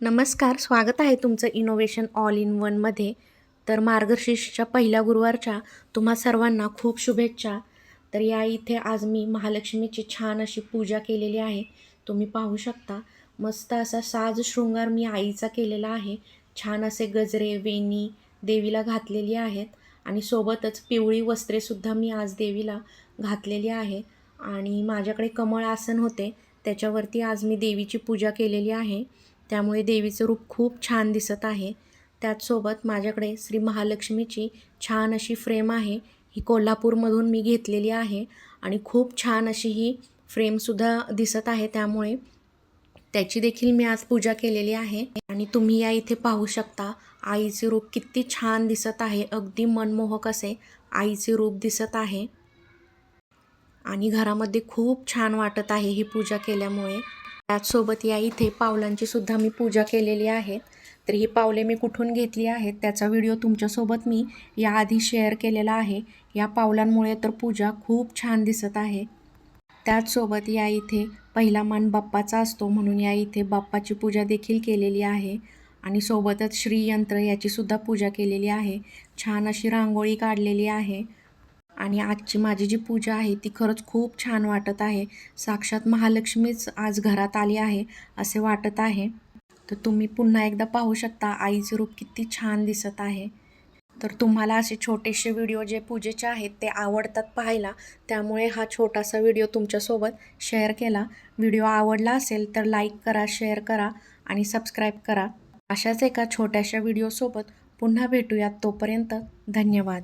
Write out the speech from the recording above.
नमस्कार स्वागत आहे तुमचं इनोव्हेशन ऑल इन वनमध्ये तर मार्गशीर्षच्या पहिल्या गुरुवारच्या तुम्हा सर्वांना खूप शुभेच्छा. तर या इथे आज मी महालक्ष्मीची छान अशी पूजा केलेली आहे. तुम्ही पाहू शकता. मस्त असा साज शृंगार मी आईचा केलेला आहे. छान असे गजरे वेणी देवीला घातलेली आहेत. आणि सोबतच पिवळी वस्त्रेसुद्धा मी आज देवीला घातलेली आहे. आणि माझ्याकडे कमळ आसन होते. त्याच्यावरती आज मी देवीची पूजा केलेली आहे. त्यामुळे देवीचं रूप खूप छान दिसत आहे. त्याचसोबत माझ्याकडे श्री महालक्ष्मीची छान अशी फ्रेम आहे. ही कोल्हापूरमधून मी घेतलेली आहे. आणि खूप छान अशी ही फ्रेमसुद्धा दिसत आहे त्यामुळे त्याची देखील मी आज पूजा केलेली आहे. आणि तुम्ही या इथे पाहू शकता आईचे रूप किती छान दिसत आहे. अगदी मनमोहक असे आईचे रूप दिसत आहे. आणि घरामध्ये खूप छान वाटत आहे ही पूजा केल्यामुळे. त्याचसोबत या इथे पावलांची सुद्धा मी पूजा केलेली आहे. तर ही पावले मी कुठून घेतली आहेत त्याचा व्हिडिओ तुमच्यासोबत मी याआधी शेअर केलेला आहे. या पावलांमुळे तर पूजा खूप छान दिसत आहे. त्याचसोबत या इथे पहिला मान बाप्पाचा असतो म्हणून या इथे बाप्पाची पूजा देखील केलेली आहे. आणि सोबतच श्रीयंत्र याचीसुद्धा पूजा केलेली आहे. छान अशी रांगोळी काढलेली आहे. आणि आजची माझी जी पूजा आहे ती खरंच खूप छान वाटत आहे. साक्षात महालक्ष्मीच आज घरात आली आहे असे वाटत आहे. तर तुम्ही पुन्हा एकदा पाहू शकता आईचं रूप किती छान दिसत आहे. तर तुम्हाला असे छोटेसे व्हिडिओ जे पूजेचे आहेत ते आवडतात पाहायला. त्यामुळे हा छोटासा व्हिडिओ तुमच्यासोबत शेअर केला. व्हिडिओ आवडला असेल तर लाईक करा शेअर करा आणि सबस्क्राईब करा. अशाच एका छोट्याशा व्हिडिओसोबत पुन्हा भेटूयात. तोपर्यंत धन्यवाद.